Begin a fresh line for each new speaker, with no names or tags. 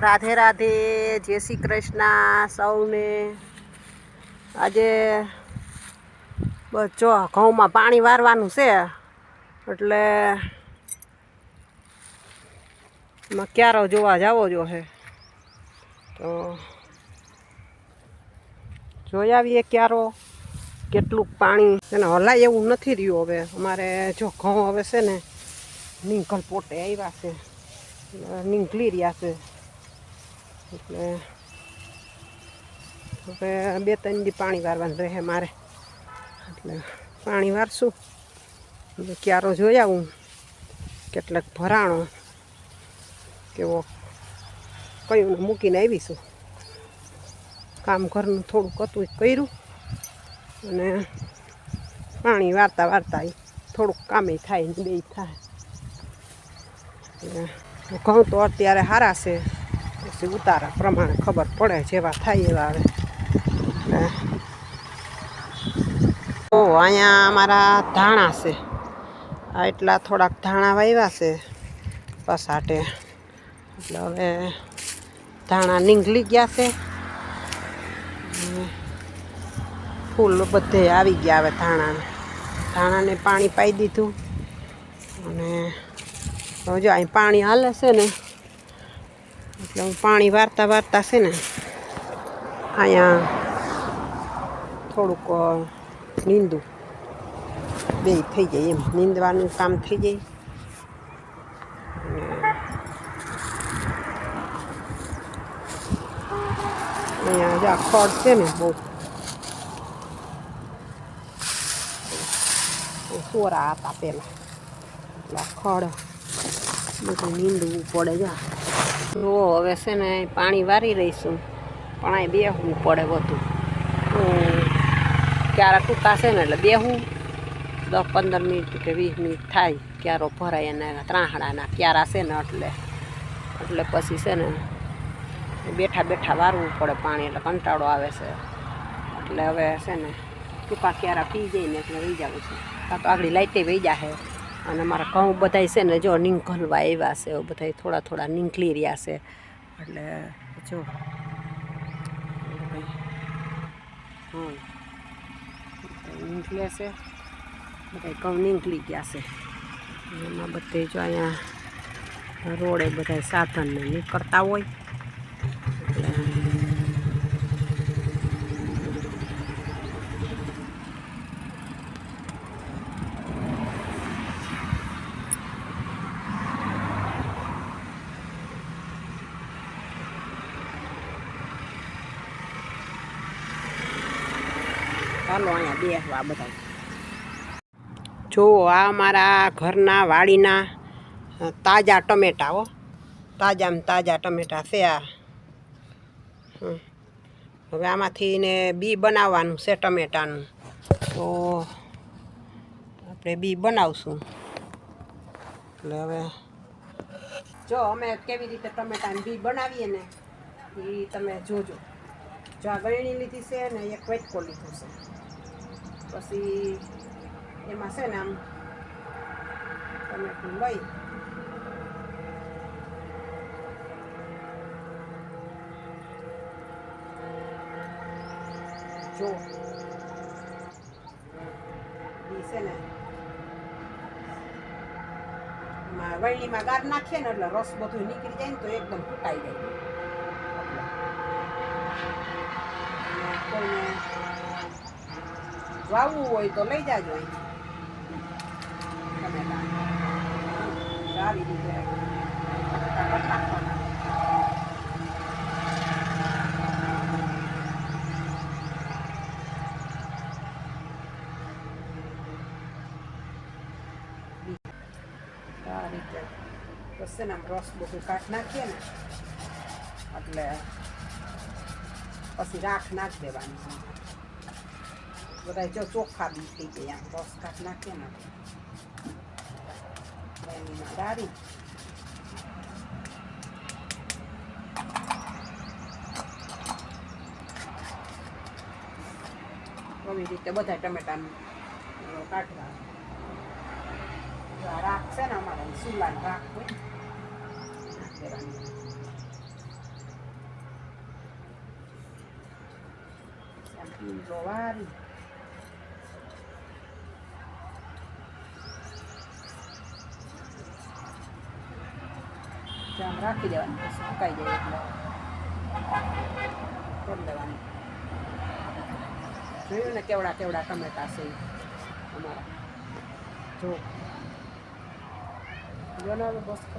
રાધે રાધે, જય શ્રી કૃષ્ણ, સૌને. આજે બસ જો, ઘઉંમાં પાણી વારવાનું છે, એટલે ક્યારો જોવા જાવો જો છે તો જોઈ આવીએ ક્યારો, કેટલું પાણી એને હલાય એવું નથી રહ્યું હવે. અમારે જો ઘઉં હવે છે ને નિંકલ પોટે આવ્યા છે નીકળી રહ્યા છે. એટલે હવે બે ત્રણ દી પાણી વારવાનું રહે મારે. એટલે પાણી વારશું. ક્યારો જોઈ આવું કેટલાક ભરાણો કેવો કયું મૂકીને આવીશું. કામ ઘરનું થોડુંક હતું કર્યું અને પાણી વારતા વારતા થોડુંક કામે થાય બે થાય. ઘઉં તો અત્યારે સારા છે. પછી ઉતારા પ્રમાણે ખબર પડે જેવા થાય એવા આવે. ઓ, અહીંયા અમારા ધાણા છે. આ એટલા થોડાક ધાણા વાવ્યા છે પસાટે એટલે હવે ધાણા નીંગલી ગયા છે. ફૂલ બધે આવી ગયા હવે ધાણા ધાણાને પાણી પાઈ દીધું. અને જો અહીં પાણી હાલે છે ને એટલે હું પાણી વારતા વારતા છે ને, અહીંયા થોડુંક નીંદું. બે થઈ જાય એમ. નીંદવાનું કામ થઈ જાય. અહીંયા જો ખડ છે ને બહુ. સોરા હતા પહેલાં. એટલે ખડ, બધું નીંદવું પડે જા. જો હવે છે ને પાણી વારી રહીશું. પણ અહીં બેહવું પડે બધું. ક્યારેક છે ને એટલે બેહવું દસ પંદર મિનિટ કે વીસ મિનિટ થાય, ક્યારો ભરાય અને ત્રાહડાના ક્યારા છે ને એટલે. એટલે પછી છે ને બેઠા બેઠા વારવું પડે પાણી, એટલે કંટાળો આવે છે. એટલે હવે છે ને ટૂંકા ક્યારા પી જઈને એટલે વહી જવું છે. કાં તો આગળ લાઇટે વહી જાહે. અને મારા ઘઉં બધાય છે ને જો નીંકળવા આવ્યા છે બધા થોડા થોડા નીકળી રહ્યા છે. એટલે જો. હમ. નીકળે છે. બધા ઘઉં નીકળી ગયા છે. એમાં બધે જો અહીંયા રોડે બધા સાધનને નીકળતા હોય. ચાલો અહીંયા બેસવા બધા જો આ અમારા ઘરના વાડીના તાજા ટમેટા હો. તાજામાં તાજા ટમેટા છે આ. હવે આમાંથી ને બી બનાવવાનું છે ટમેટાનું. તો આપણે બી બનાવશું. એટલે હવે જો અમે કેવી રીતે ટમેટાનું બી બનાવીએ ને એ તમે જોજો. જો આ ગળણી લીધી છે ને એક વેટકો લીધું છે. પછી એમાં છે ને આમ ટમેટું લઈ જો ઈ છે ને એમાં વળણીમાં ગાર નાખીએ ને એટલે રસ બધું નીકળી જાય ને તો એકદમ ફૂટાઈ જાય એટલે. અને કોઈને વાવવું હોય તો લઈ જાજો. આવી રીતે. આ રીતે. ને આમ રસ બધું કાઢ નાખીએ ને, એટલે પછી રાખ નાખ દેવાની. બધા જો ચોખ્ખા મૂકી થઈ ગયા બસ કાઢ નાખીએ ને દારી આવી રીતે બધા ટમેટાનું કાઢવા રાખ છે ને અમારે સુલા રાખ હોય દેવાની વારી પીંડલો વારી રાખી દેવાની, પછી સુકાઈ જાય એટલે. કરી દેવાની જોયું ને કેવડા કેવડા ટમેટા છે અમારા. જો. બસ.